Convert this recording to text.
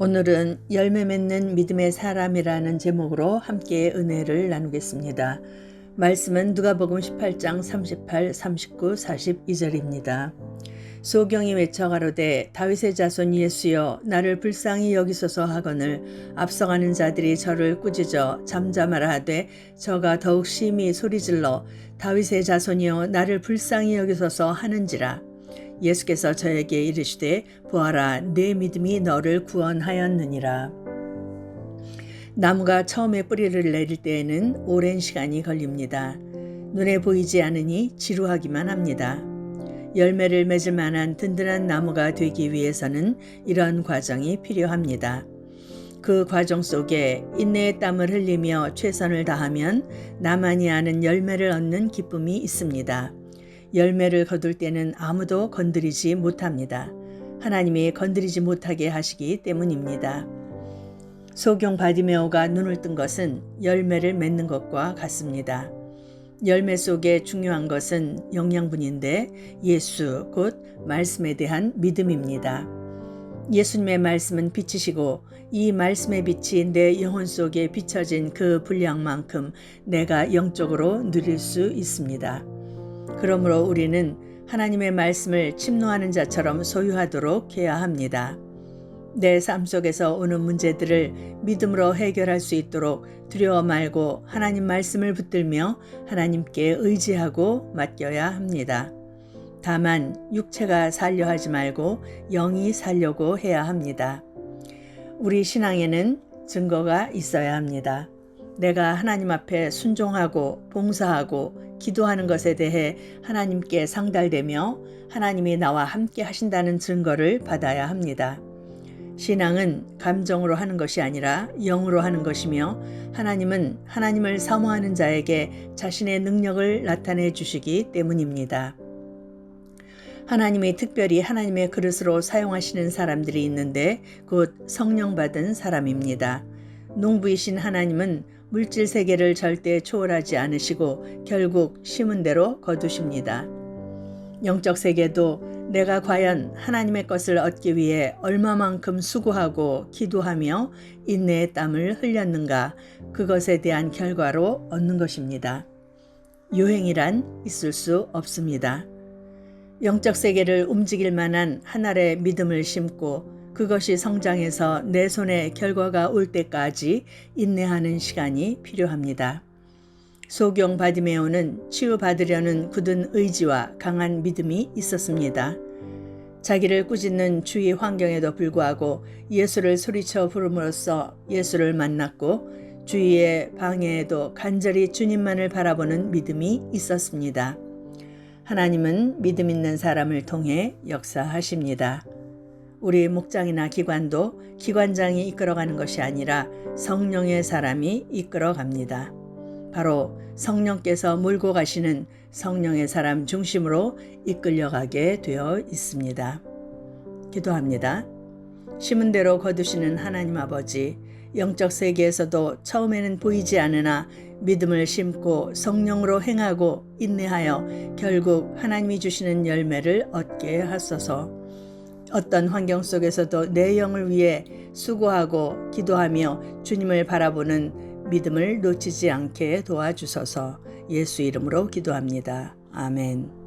오늘은 열매 맺는 믿음의 사람이라는 제목으로 함께 은혜를 나누겠습니다. 말씀은 누가복음 18장 38, 39, 42절입니다. 소경이 외쳐 가로되 다윗의 자손 예수여 나를 불쌍히 여기소서 하거늘 앞서가는 자들이 저를 꾸짖어 잠잠하라 하되 저가 더욱 심히 소리질러 다윗의 자손이여 나를 불쌍히 여기소서 하는지라 예수께서 저에게 이르시되 보아라 내 믿음이 너를 구원하였느니라. 나무가 처음에 뿌리를 내릴 때에는 오랜 시간이 걸립니다. 눈에 보이지 않으니 지루하기만 합니다. 열매를 맺을 만한 든든한 나무가 되기 위해서는 이런 과정이 필요합니다. 그 과정 속에 인내의 땀을 흘리며 최선을 다하면 나만이 아는 열매를 얻는 기쁨이 있습니다. 열매를 거둘 때는 아무도 건드리지 못합니다. 하나님이 건드리지 못하게 하시기 때문입니다. 소경 바디메오가 눈을 뜬 것은 열매를 맺는 것과 같습니다. 열매 속에 중요한 것은 영양분인데 예수 곧 말씀에 대한 믿음입니다. 예수님의 말씀은 빛이시고 이 말씀의 빛이 내 영혼 속에 비춰진 그 분량만큼 내가 영적으로 누릴 수 있습니다. 그러므로 우리는 하나님의 말씀을 침노하는 자처럼 소유하도록 해야 합니다. 내 삶 속에서 오는 문제들을 믿음으로 해결할 수 있도록 두려워 말고 하나님 말씀을 붙들며 하나님께 의지하고 맡겨야 합니다. 다만 육체가 살려 하지 말고 영이 살려고 해야 합니다. 우리 신앙에는 증거가 있어야 합니다. 내가 하나님 앞에 순종하고 봉사하고 기도하는 것에 대해 하나님께 상달되며 하나님이 나와 함께 하신다는 증거를 받아야 합니다. 신앙은 감정으로 하는 것이 아니라 영으로 하는 것이며 하나님은 하나님을 사모하는 자에게 자신의 능력을 나타내 주시기 때문입니다. 하나님이 특별히 하나님의 그릇으로 사용하시는 사람들이 있는데 곧 성령 받은 사람입니다. 농부이신 하나님은 물질 세계를 절대 초월하지 않으시고 결국 심은 대로 거두십니다. 영적 세계도 내가 과연 하나님의 것을 얻기 위해 얼마만큼 수고하고 기도하며 인내의 땀을 흘렸는가 그것에 대한 결과로 얻는 것입니다. 유행이란 있을 수 없습니다. 영적 세계를 움직일 만한 하늘의 믿음을 심고 그것이 성장해서 내 손에 결과가 올 때까지 인내하는 시간이 필요합니다. 소경 바디메오는 치유받으려는 굳은 의지와 강한 믿음이 있었습니다. 자기를 꾸짖는 주위 환경에도 불구하고 예수를 소리쳐 부름으로써 예수를 만났고 주위의 방해에도 간절히 주님만을 바라보는 믿음이 있었습니다. 하나님은 믿음 있는 사람을 통해 역사하십니다. 우리 목장이나 기관도 기관장이 이끌어가는 것이 아니라 성령의 사람이 이끌어갑니다. 바로 성령께서 몰고 가시는 성령의 사람 중심으로 이끌려가게 되어 있습니다. 기도합니다. 심은 대로 거두시는 하나님 아버지, 영적 세계에서도 처음에는 보이지 않으나 믿음을 심고 성령으로 행하고 인내하여 결국 하나님이 주시는 열매를 얻게 하소서. 어떤 환경 속에서도 내 영을 위해 수고하고 기도하며 주님을 바라보는 믿음을 놓치지 않게 도와주소서 예수 이름으로 기도합니다. 아멘.